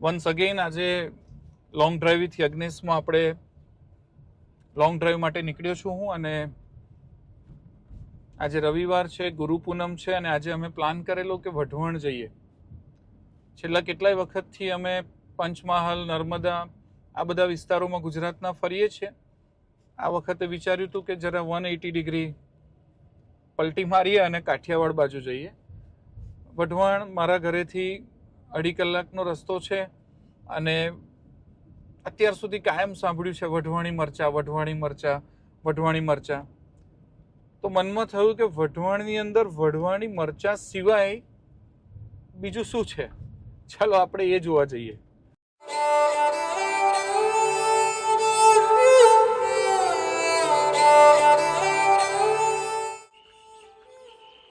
Once again આજે long drive with યજ્ઞેશમાં આપણે લોંગ ડ્રાઈવ માટે નીકળ્યો છું હું અને આજે રવિવાર છે, ગુરુ પૂનમ છે અને આજે અમે પ્લાન કરેલો કે વઢવણ જઈએ. છેલ્લા કેટલાય વખતથી અમે પંચમહાલ, નર્મદા, આ બધા વિસ્તારોમાં ગુજરાતના ફરીએ છીએ. આ વખતે વિચાર્યું હતું કે જરા વન એટી ડિગ્રી પલટી મારીએ અને કાઠિયાવાડ બાજુ જઈએ. વઢવાણ મારા ઘરેથી અઢી કલાકનો રસ્તો છે અને અત્યાર સુધી કાયમ સાંભળ્યું છે વઢવાણી મરચા વઢવાણી મરચા વઢવાણી મરચા. તો મનમાં થયું કે વઢવાણની અંદર વઢવાણી મરચા સિવાય બીજું શું છે? ચાલો આપણે એ જોવા જઈએ.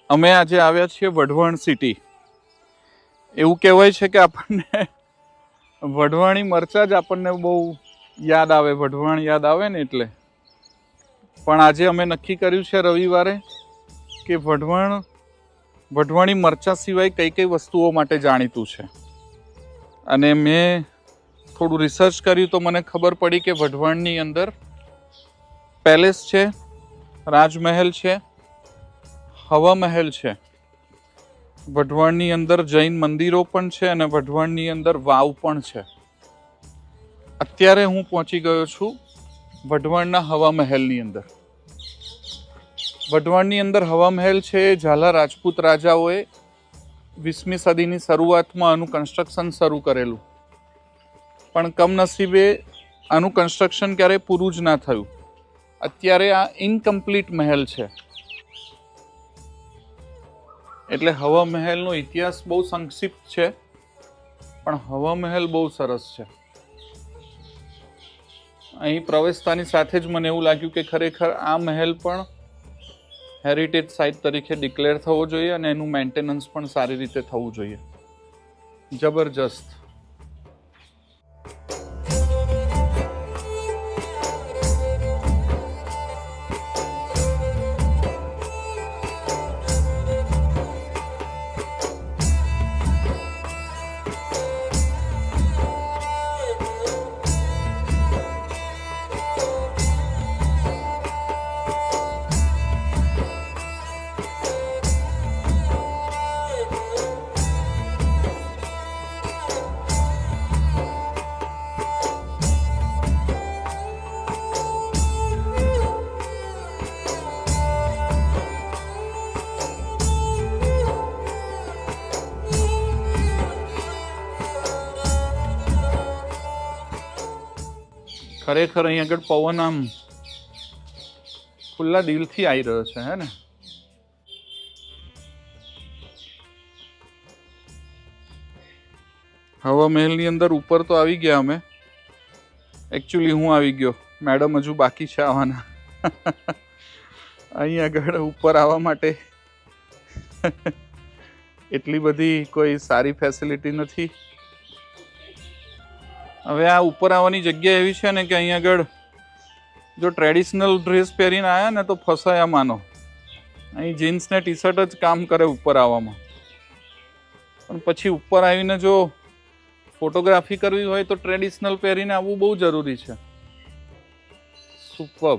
અમે આજે આવ્યા છીએ વઢવાણ સિટી. એવું કહેવાય છે કે આપણને વઢવાણી મરચા જ આપણને બહુ યાદ આવે, વઢવાણ યાદ આવે ને એટલે. પણ આજે અમે નક્કી કર્યું છે રવિવારે કે વઢવાણ, વઢવાણી મરચા સિવાય કઈ કઈ વસ્તુઓ માટે જાણીતું છે. અને મેં થોડું રિસર્ચ કર્યું તો મને ખબર પડી કે વઢવાણની અંદર પેલેસ છે, રાજમહેલ છે હવા મહેલ છે. વઢવાણની અંદર જૈન મંદિરો પણ છે અને વઢવાણની અંદર વાવ પણ છે. અત્યારે હું પહોંચી ગયો છું વઢવાણના હવા મહેલની અંદર. વઢવાણની અંદર હવા મહેલ છે, ઝાલા રાજપૂત રાજાઓએ વીસમી સદીની શરૂઆતમાં આનું કન્સ્ટ્રક્શન શરૂ કરેલું. પણ કમનસીબે આનું કન્સ્ટ્રક્શન ક્યારેય પૂરું જ ના થયું. અત્યારે આ ઇનકમ્પ્લીટ મહેલ છે. એટલે હવા મહેલનો ઇતિહાસ બહુ સંક્ષિપ્ત છે, પણ હવા મહેલ બહુ સરસ છે. અહીં પ્રવેશતાની સાથે જ મને એવું લાગ્યું કે ખરેખર આ મહેલ પણ હેરિટેજ સાઇટ તરીકે ડિક્લેર થવો જોઈએ અને એનું મેન્ટેનન્સ પણ સારી રીતે થવું જોઈએ. જબરજસ્ત. ખરેખર અહીં આગળ પવન આમ ખુલ્લા દિલથી આવી રહ્યો છે, હે ને? હવા મહેલની અંદર ઉપર તો આવી ગયા અમે. એકચ્યુઅલી હું આવી ગયો. મેડમ હજુ બાકી છે આવવાના. અહીં આગળ ઉપર આવવા માટે એટલી બધી કોઈ સારી ફેસિલિટી નથી. હવે આ ઉપર આવવાની જગ્યા એવી છે ને કે અહીં આગળ જો ટ્રેડિશનલ ડ્રેસ પહેરીને આવ્યા ને તો ફસાયા માનો. અહીં જીન્સ ને ટી શર્ટ જ કામ કરે ઉપર આવવામાં. પણ પછી ઉપર આવીને જો ફોટોગ્રાફી કરવી હોય તો ટ્રેડિશનલ પહેરીને આવવું બહુ જરૂરી છે. સુપર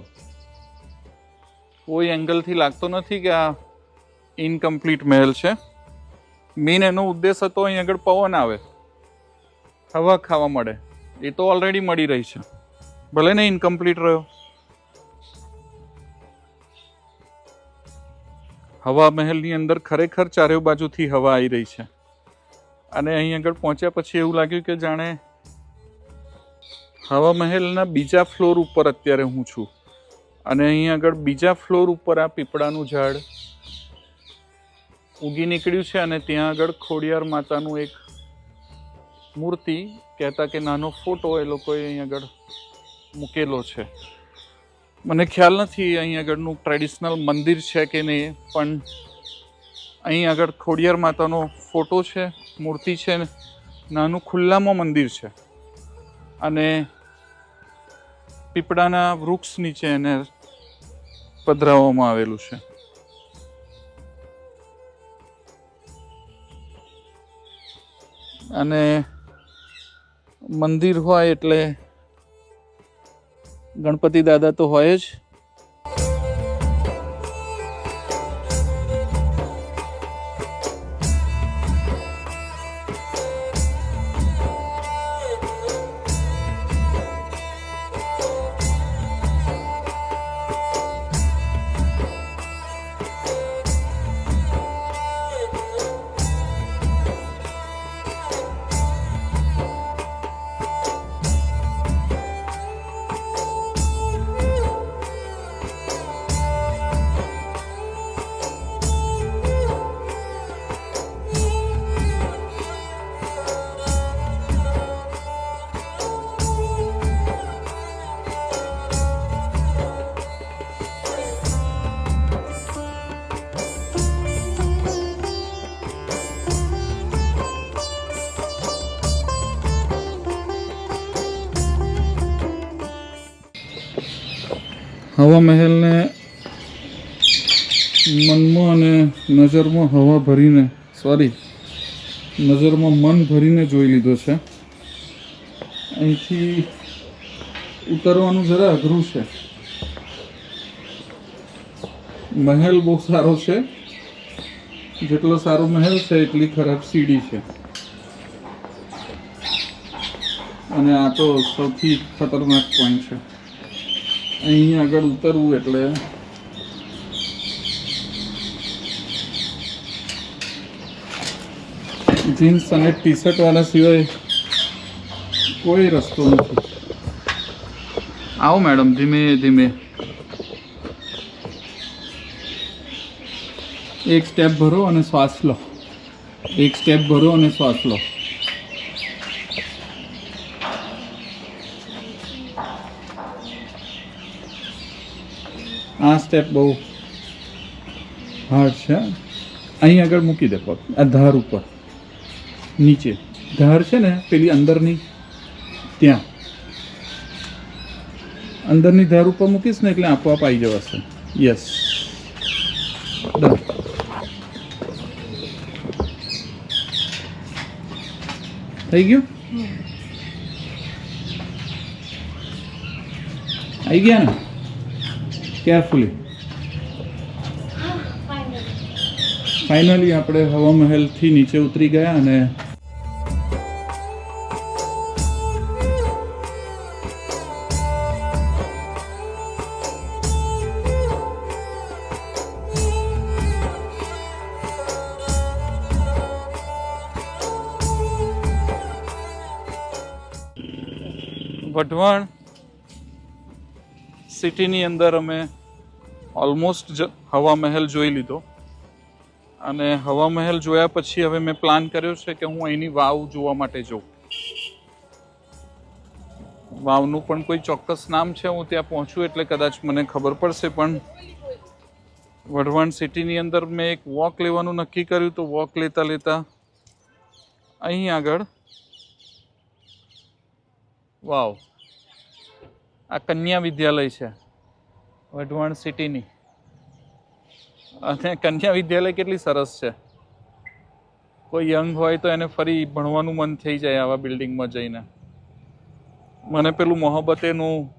કોઈ એંગલથી લાગતો નથી કે આ ઇનકમ્પ્લીટ મહેલ છે. મેઇન એનો ઉદ્દેશ હતો અહીં આગળ પવન આવે. હવા ખાવા મળે. એ તો ઓલરેડી મળી રહી છે. ભલે ને ઇનકમ્પ્લીટ રહ્યો. હવા મહેલની અંદર ખરેખર ચારે બાજુથી હવા આવી રહી છે. અને અહીં આગળ પહોંચ્યા પછી એવું લાગ્યું કે જાણે હવા મહેલના બીજા ફ્લોર ઉપર અત્યારે હું છું. અને અહીં આગળ બીજા ફ્લોર ઉપર આ પીપળાનું ઝાડ ઉગી નીકળ્યું છે અને ત્યાં આગળ ખોડિયાર માતાનું એક મૂર્તિ કહેતા કે નાનો ફોટો એ લોકોએ અહીં આગળ મૂકેલો છે. મને ખ્યાલ નથી અહીં આગળનું ટ્રેડિશનલ મંદિર છે કે નહીં, પણ અહીં આગળ ખોડિયાર માતાનો ફોટો છે, મૂર્તિ છે, નાનું ખુલ્લામાં મંદિર છે. અને પીપળાના વૃક્ષ નીચે એને પધરાવવામાં આવેલું છે. અને મંદિર હોય એટલે ગણપતિ દાદા તો હોય જ. હવા મહેલને મનમાં અને નજરમાં હવા ભરીને સોરી નજરમાં મન ભરીને જોઈ લીધો છે. અહીંથી ઉતરવાનું જરા અઘરું છે. મહેલ બહુ સારો છે. જેટલો સારો મહેલ છે, એટલી ખરાબ સીડી છે. અને આ તો સૌથી ખતરનાક પોઈન્ટ છે. અહીં આગળ ઉતરવું એટલે. જીન્સ અને ટી શર્ટ વાળા સિવાય કોઈ રસ્તો નથી. આવો મેડમ, ધીમે ધીમે. એક સ્ટેપ ભરો અને શ્વાસ લો. એક સ્ટેપ ભરો અને શ્વાસ લો. આ સ્ટેપ બહુ હાર્ડ છે. અહીં આગળ મૂકી દે પગ. આ ધાર ઉપર. નીચે. ધાર છે ને પેલી અંદરની ત્યાં. અંદરની ધાર ઉપર મૂકીશ ને એટલે આપોઆપ આવી જવાશે. યસ થઈ ગયું? આવી ગયા ને? કેરફુલી ફાઇનલી આપણે હવા મહેલથી નીચે ઉતરી ગયા અને વઢવાણ સિટીની અંદર અમે ઓલમોસ્ટ હવા મહેલ જોઈ લીધો. અને હવા મહેલ જોયા પછી હવે મેં પ્લાન કર્યો છે કે હું અહીંની વાવ જોવા માટે જઉં. વાવનું પણ કોઈ ચોક્કસ નામ છે, હું ત્યાં પહોંચું એટલે કદાચ મને ખબર પડશે, પણ વઢવાણ સિટીની અંદર મેં એક વોક લેવાનું નક્કી કર્યું તો વોક લેતા લેતા અહીં આગળ, વાવ. આ કન્યા વિદ્યાલય છે, વઢવાણ સિટીની. અને કન્યા વિદ્યાલય કેટલી સરસ છે. કોઈ યંગ હોય તો એને ફરી ભણવાનું મન થઈ જાય આવા બિલ્ડિંગમાં જઈને. મને પેલું મોહબ્બતેનું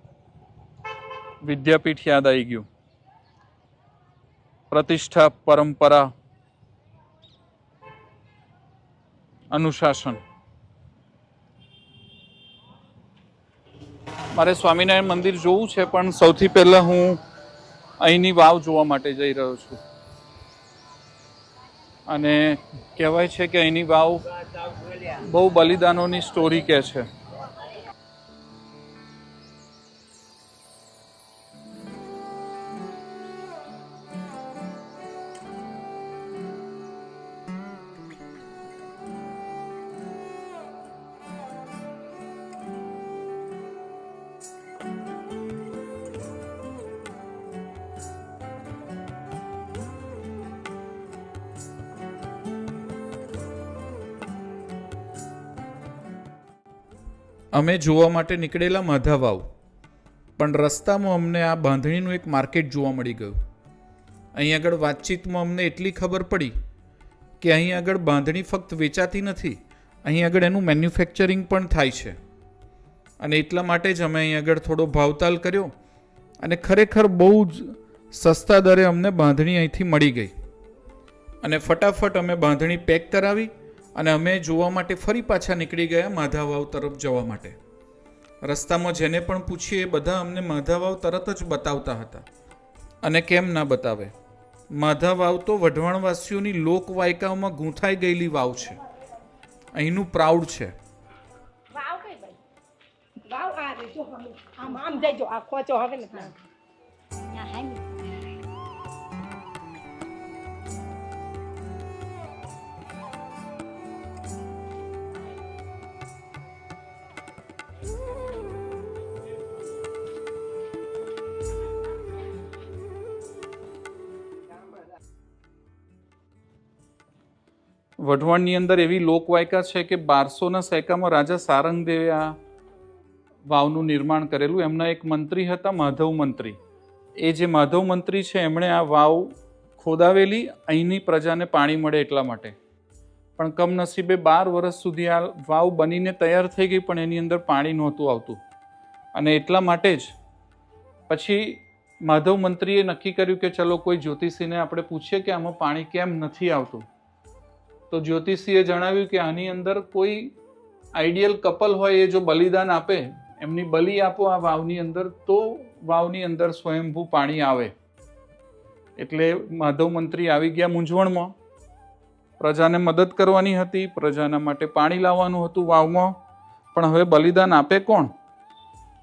વિદ્યાપીઠ યાદ આવી ગયું. પ્રતિષ્ઠા, પરંપરા, અનુશાસન. મારે સ્વામિનારાયણ મંદિર જોવું છે, પણ સૌથી પહેલાં હું અહીંની વાવ જોવા માટે જઈ રહ્યો છું. અને કહેવાય છે કે અહીંની વાવ બહુ બલિદાનોની સ્ટોરી કહે છે. અમે જોવા માટે નીકળેલા માધા વાવ પણ રસ્તામાં અમને આ બાંધણીનું એક માર્કેટ જોવા મળી ગયું. અહીં આગળ વાતચીતમાં અમને એટલી ખબર પડી કે અહીં આગળ બાંધણી ફક્ત વેચાતી નથી, અહીં આગળ એનું મેન્યુફેક્ચરિંગ પણ થાય છે. અને એટલા માટે જ અમે અહીં આગળ થોડો ભાવતાલ કર્યો અને ખરેખર બહુ જ સસ્તા દરે અમને બાંધણી અહીંથી મળી ગઈ. અને ફટાફટ અમે બાંધણી પેક કરાવી અને અમે જોવા માટે ફરી પાછા નીકળી ગયા માધાવાવ તરફ જવા માટે. રસ્તામાં જેને પણ પૂછીએ એ બધા અમને માધાવાવ તરત જ બતાવતા હતા. અને કેમ ના બતાવે? માધાવાવ તો વઢવાણવાસીઓની લોકવાયકાઓમાં ગૂંથાઈ ગયેલી વાવ છે. અહીંનું પ્રાઉડ છે. વાવ કઈ ભાઈ? આ જો આમ આમ જઈજો આ ખોચો હવે ને વઢવાણની અંદર એવી લોકવાયકા છે કે બારસોના સૈકામાં રાજા સારંગદેવે આ વાવનું નિર્માણ કરેલું. એમના એક મંત્રી હતા, માધવ મંત્રી. એ જે માધવ મંત્રી છે, એમણે આ વાવ ખોદાવેલી. અહીંની પ્રજાને પાણી મળે એટલા માટે. પણ કમનસીબે બાર વર્ષ સુધી આ વાવ બનીને તૈયાર થઈ ગઈ, પણ એની અંદર પાણી નહોતું આવતું. અને એટલા માટે જ પછી માધવ મંત્રીએ નક્કી કર્યું કે ચલો કોઈ જ્યોતિષીને આપણે પૂછીએ કે આમાં પાણી કેમ નથી આવતું. તો જ્યોતિષીએ જણાવ્યું કે આની અંદર કોઈ આઈડિયલ કપલ હોય એ જો બલિદાન આપે, એમની બલિ આપો આ વાવની અંદર, તો વાવની અંદર સ્વયંભૂ પાણી આવે. એટલે માધવ મંત્રી આવી ગયા મૂંઝવણમાં. પ્રજાને મદદ કરવાની હતી, પ્રજાના માટે પાણી લાવવાનું હતું વાવમાં. પણ હવે બલિદાન આપે કોણ?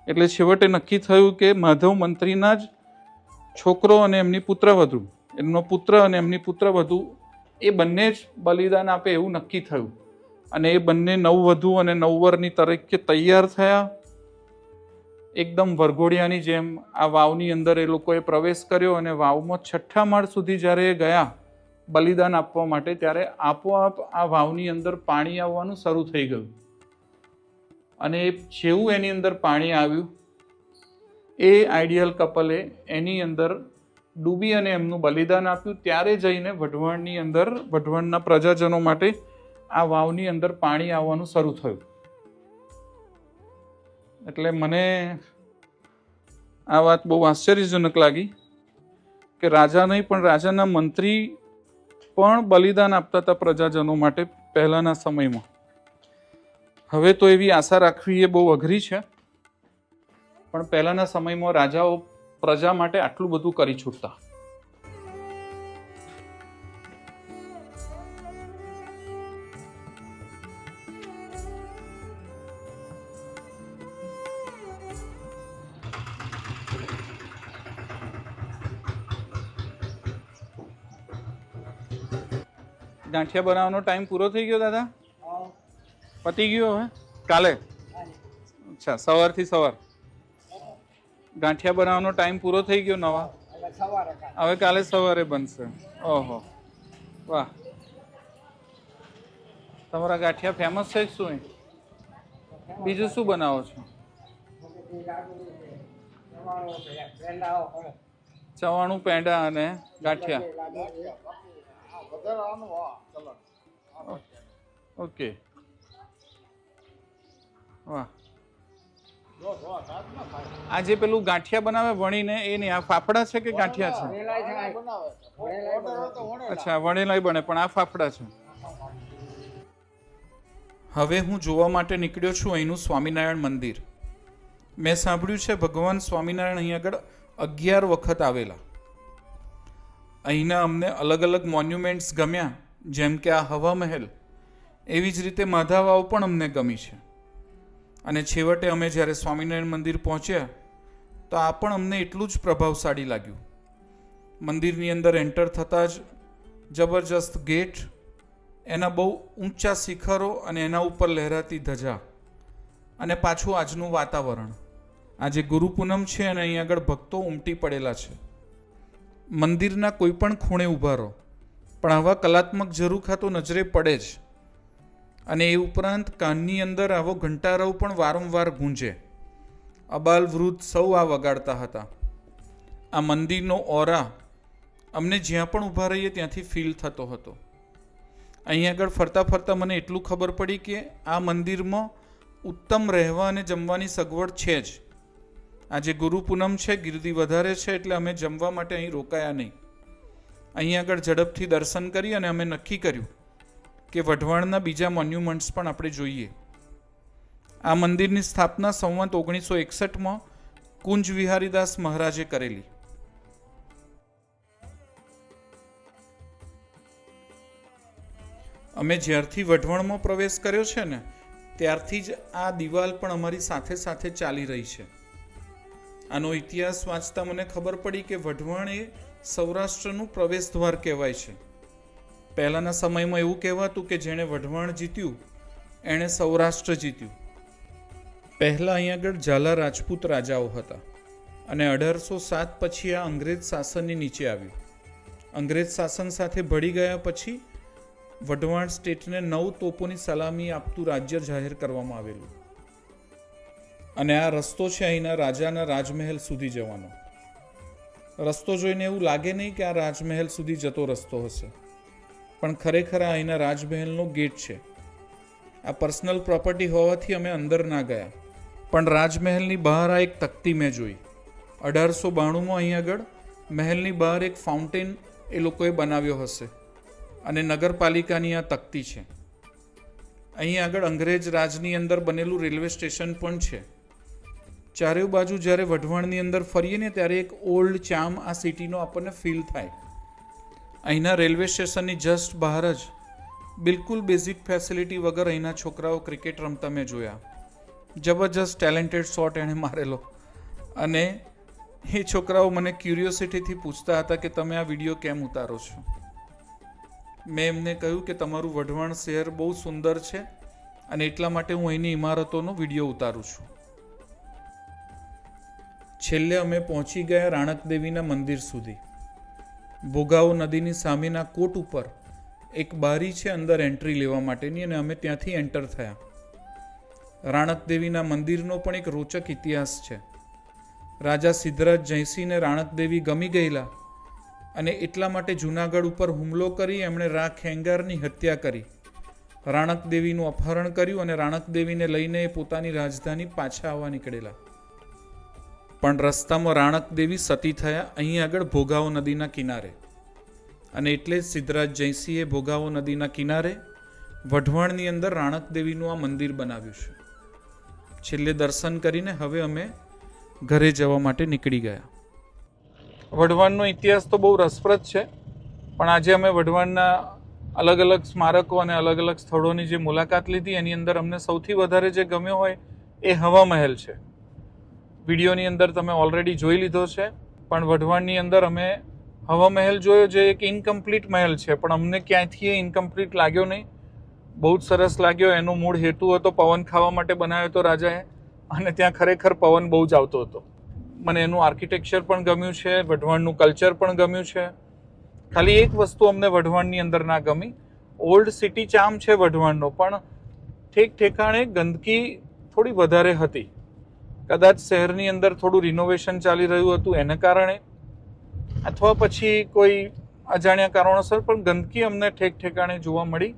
એટલે છેવટે નક્કી થયું કે માધવ મંત્રીના જ છોકરો અને એમની પુત્રવધુ એમનો પુત્ર અને એમની પુત્રવધુ એ બંને જ બલિદાન આપે એવું નક્કી થયું. અને એ બંને નવવધુ અને નવવરની તરીકે તૈયાર થયા. એકદમ વરઘોડિયાની જેમ આ વાવની અંદર એ લોકોએ પ્રવેશ કર્યો અને વાવમાં છઠ્ઠા માળ સુધી જ્યારે એ ગયા, બલિદાન આપવા માટે, ત્યારે આપોઆપ આ વાવની અંદર પાણી આવવાનું શરૂ થઈ ગયું. અને એ જેવું એની અંદર પાણી આવ્યું, એ આઈડિયલ કપલે એની અંદર ડૂબી અને એમનું બલિદાન આપ્યું, ત્યારે જઈને વઢવાણની અંદર, વઢવાણના પ્રજાજનો માટે આ વાવની અંદર પાણી આવવાનું શરૂ થયું. એટલે મને આ વાત બહુ આશ્ચર્યજનક લાગી કે રાજા નહીં, પણ રાજાના મંત્રી પણ બલિદાન આપતા હતા પ્રજાજનો માટે પહેલાના સમયમાં. હવે તો એવી આશા રાખવી એ બહુ અઘરી છે. પણ પહેલાના સમયમાં રાજાઓ પ્રજા માટે આટલું બધું કરી છૂટતા. ગાંઠિયા બનાવવાનો ટાઈમ પૂરો થઈ ગયો દાદા? પતી ગયો હવે? કાલે? અચ્છા સવારથી સવાર. ગાંઠિયા બનાવવાનો ટાઈમ પૂરો થઈ ગયો નવા? હવે કાલે સવારે બનશે. ઓહો. વાહ. તમારા ગાંઠિયા ફેમસ છે શું બીજું શું બનાવો છો? ચવાણું, પેંડા અને ગાંઠિયા. ઓકે. વાહ. આ જે પેલું ગાંઠિયા બનાવે વણીને એ નહીં આ ફાફડા છે કે ગાંઠિયા છે? અચ્છા વણેલાય બને પણ આ ફાફડા છે. હવે હું જોવા માટે નીકળ્યો છું અહીંનું સ્વામિનારાયણ મંદિર. મેં સાંભળ્યું છે ભગવાન સ્વામિનારાયણ અહીં આગળ અગિયાર વખત આવેલા. અહીંના અમને અલગ અલગ મોન્યુમેન્ટ્સ ગમ્યા જેમ કે આ હવા મહેલ એવી જ રીતે માધાવાવ પણ અમને ગમી છે. અને છેવટે અમે જ્યારે સ્વામિનારાયણ મંદિર પહોંચ્યા, તો આ પણ અમને એટલું જ પ્રભાવશાળી લાગ્યું. મંદિરની અંદર એન્ટર થતાં જ જબરજસ્ત ગેટ, એના બહુ ઊંચા શિખરો અને એના ઉપર લહેરાતી ધજા અને પાછું આજનું વાતાવરણ. આજે ગુરુ પૂનમ છે અને અહીં આગળ ભક્તો ઉમટી પડેલા છે. મંદિરના કોઈ પણ ખૂણે ઊભા રહો, પણ આવા કલાત્મક ઝરૂખા તો નજરે પડે જ. અને એ ઉપરાંત કાનની અંદર આવો ઘંટારવ પણ વારંવાર ગૂંજે. અબાલ વૃદ્ધ સૌ આ વગાડતા હતા. આ મંદિરનો ઓરા અમને જ્યાં પણ ઊભા રહીએ ત્યાંથી ફીલ થતો હતો. અહીં આગળ ફરતા ફરતા મને એટલું ખબર પડી કે આ મંદિરમાં ઉત્તમ રહેવા અને જમવાની સગવડ છે જ. આજે ગુરુ પૂનમ છે, ગીર્દી વધારે છે એટલે અમે જમવા માટે અહીં રોકાયા નહીં. અહીં આગળ ઝડપથી દર્શન કરી અને અમે નક્કી કર્યું કે વઢવાણના બીજા મોન્યુમેન્ટ્સ પણ આપણે જોઈએ. આ મંદિરની સ્થાપના સંવત ઓગણીસો એકસઠમાં કુંજ વિહારીદાસ મહારાજે કરેલી. અમે જ્યારથી વઢવણમાં પ્રવેશ કર્યો છે ને, ત્યારથી જ આ દિવાલ પણ અમારી સાથે સાથે ચાલી રહી છે. આનો ઇતિહાસ વાંચતા મને ખબર પડી કે વઢવાણ એ સૌરાષ્ટ્રનું પ્રવેશ દ્વાર કહેવાય છે. પહેલાંના સમયમાં એવું કહેવાતું કે જેણે વઢવાણ જીત્યું, એણે સૌરાષ્ટ્ર જીત્યું. પહેલાં અહીં આગળ ઝાલા રાજપૂત રાજાઓ હતા અને અઢારસો સાત પછી આ અંગ્રેજ શાસનની નીચે આવ્યું. અંગ્રેજ શાસન સાથે ભળી ગયા પછી વઢવાણ સ્ટેટને નવ તોપોની સલામી આપતું રાજ્ય જાહેર કરવામાં આવેલું. અને આ રસ્તો છે અહીંના રાજાના રાજમહેલ સુધી જવાનો. રસ્તો જોઈને એવું લાગે નહીં કે આ રાજમહેલ સુધી જતો રસ્તો હશે. પણ ખરેખર આ અહીંના રાજમહેલનો ગેટ છે. આ પર્સનલ પ્રોપર્ટી હોવાથી અમે અંદર ના ગયા. પણ રાજમહેલની બહાર આ એક તકતી મેં જોઈ. અઢારસો બાણુંમાં અહીં આગળ મહેલની બહાર એક ફાઉન્ટેન એ લોકોએ બનાવ્યો હશે. અને નગરપાલિકાની આ તકતી છે. અહીં આગળ અંગ્રેજ રાજની અંદર બનેલું રેલવે સ્ટેશન પણ છે. ચારે બાજુ જ્યારે વઢવાણની અંદર ફરીએ ને ત્યારે એક ઓલ્ડ ચામ આ સિટીનો આપણને ફીલ થાય. અહીંના રેલવે સ્ટેશનની જસ્ટ બહાર જ બિલકુલ બેઝિક ફેસિલિટી વગર અહીંના છોકરાઓ ક્રિકેટ રમતા મેં જોયા. જબરજસ્ત ટેલેન્ટેડ શોટ એણે મારેલો. અને એ છોકરાઓ મને ક્યુરિયોસિટીથી પૂછતા હતા કે તમે આ વીડિયો કેમ ઉતારો છો? મેં એમને કહ્યું કે તમારું વઢવાણ શહેર બહુ સુંદર છે અને એટલા માટે હું અહીંની ઇમારતોનો વીડિયો ઉતારું છું. છેલ્લે અમે પહોંચી ગયા રાણકદેવીના મંદિર સુધી. ભોગાવો નદીની સામેના કોટ ઉપર એક બારી છે અંદર એન્ટ્રી લેવા માટેની અને અમે ત્યાંથી એન્ટર થયા. રાણકદેવીના મંદિરનો પણ એક રોચક ઇતિહાસ છે. રાજા સિદ્ધરાજ જયસિંહને રાણકદેવી ગમી ગયેલા અને એટલા માટે જૂનાગઢ ઉપર હુમલો કરી એમણે રા ખેંગારની હત્યા કરી. રાણક દેવીનું અપહરણ કર્યું અને રાણક દેવીને લઈને પોતાની રાજધાની પાછા આવવા નીકળેલા. પણ રસ્તામાં રાણક દેવી સતી થયા, અહીં આગળ ભોગાવો નદીના કિનારે. અને એટલે જ સિદ્ધરાજ જયસિંહે ભોગાવો નદીના કિનારે વઢવાણની અંદર રાણક દેવીનું આ મંદિર બનાવ્યું છે. છેલ્લે દર્શન કરીને હવે અમે ઘરે જવા માટે નીકળી ગયા. વઢવાણનો ઇતિહાસ તો બહુ રસપ્રદ છે, પણ આજે અમે વઢવાણના અલગ અલગ સ્મારકો અને અલગ અલગ સ્થળોની જે મુલાકાત લીધી, એની અંદર અમને સૌથી વધારે જે ગમ્યો હોય એ હવા મહેલ છે. વિડીયોની અંદર તમે ઓલરેડી જોઈ લીધો છે, પણ વઢવાણની અંદર અમે હવા મહેલ જોયો જે એક ઇનકમ્પ્લીટ મહેલ છે, પણ અમને ક્યાંયથી એ ઇનકમ્પ્લીટ લાગ્યો નહીં. બહુ જ સરસ લાગ્યો, એનો મૂળ હેતુ હતો પવન ખાવા માટે બનાવ્યો હતો રાજાએ, અને ત્યાં ખરેખર પવન બહુ જ આવતો હતો. મને એનું આર્કિટેક્ચર પણ ગમ્યું છે, વઢવાણનું કલ્ચર પણ ગમ્યું છે. ખાલી એક વસ્તુ અમને વઢવાણની અંદર ના ગમી ઓલ્ડ સિટી ચામ છે વઢવાણનો, પણ ઠેક ઠેકાણે ગંદકી થોડી વધારે હતી. કદાચ શહેરની અંદર થોડું રિનોવેશન ચાલી રહ્યું હતું એને કારણે, અથવા પછી કોઈ અજાણ્યા કારણોસર પણ ગંદકી અમને ઠેક ઠેકાણે જોવા મળી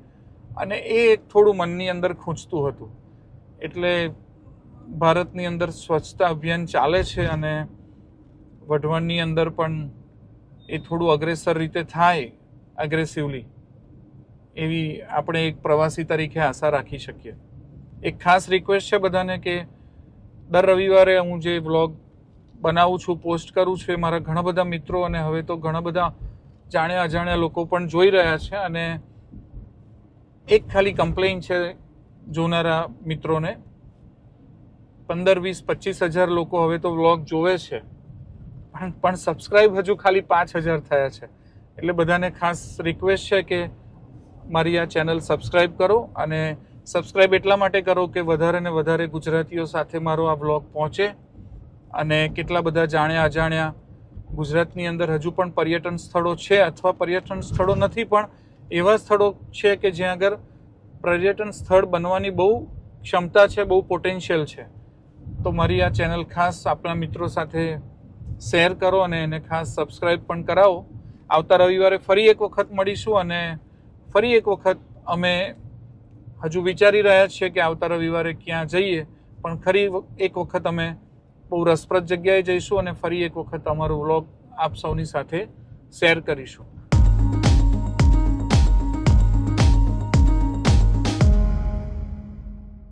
અને એ એક થોડું મનની અંદર ખૂંચતું હતું. એટલે ભારતની અંદર સ્વચ્છતા અભિયાન ચાલે છે અને વઢવાણની અંદર પણ એ થોડું અગ્રેસર રીતે થાય અગ્રેસિવલી એવી આપણે એક પ્રવાસી તરીકે આશા રાખી શકીએ. એક ખાસ રિક્વેસ્ટ છે બધાને કે દર રવિવારે હું જે વ્લોગ બનાવું છું, પોસ્ટ કરું છું એ મારા ઘણા બધા મિત્રો અને હવે તો ઘણા બધા જાણ્યા અજાણ્યા લોકો પણ જોઈ રહ્યા છે અને એક ખાલી કમ્પ્લેન છે જોનારા મિત્રોને. પંદર વીસ પચીસ હજાર લોકો હવે તો વ્લોગ જોવે છે, પણ પણ સબસ્ક્રાઇબ હજુ ખાલી પાંચ હજાર થયા છે. એટલે બધાને ખાસ રિક્વેસ્ટ છે કે મારી આ ચેનલ સબસ્ક્રાઇબ કરો અને સબસ્ક્રાઇબ એટલા માટે કરો કે વધારે ને વધારે ગુજરાતીઓ સાથે મારો આ વ્લોગ પહોંચે અને કેટલા બધા જાણ્યા અજાણ્યા ગુજરાતની અંદર હજુ પણ પર્યટન સ્થળો છે અથવા પર્યટન સ્થળો નથી, પણ એવા સ્થળો છે કે જ્યાં આગળ પર્યટન સ્થળ બનવાની બહુ ક્ષમતા છે, બહુ પોટેન્શિયલ છે. તો મારી આ ચેનલ ખાસ આપણા મિત્રો સાથે શેર કરો અને એને ખાસ સબસ્ક્રાઈબ પણ કરાવો. આવતા રવિવારે ફરી એક વખત મળીશું અને ફરી એક વખત અમે હજુ વિચારી રહ્યા છીએ કે આવતા રવિવારે ક્યાં જઈએ, પણ ખરી એક વખત અમે બહુ રસપ્રદ જગ્યાએ જઈશું અને ફરી એક વખત અમારો વ્લોગ આપ સૌની સાથે શેર કરીશું.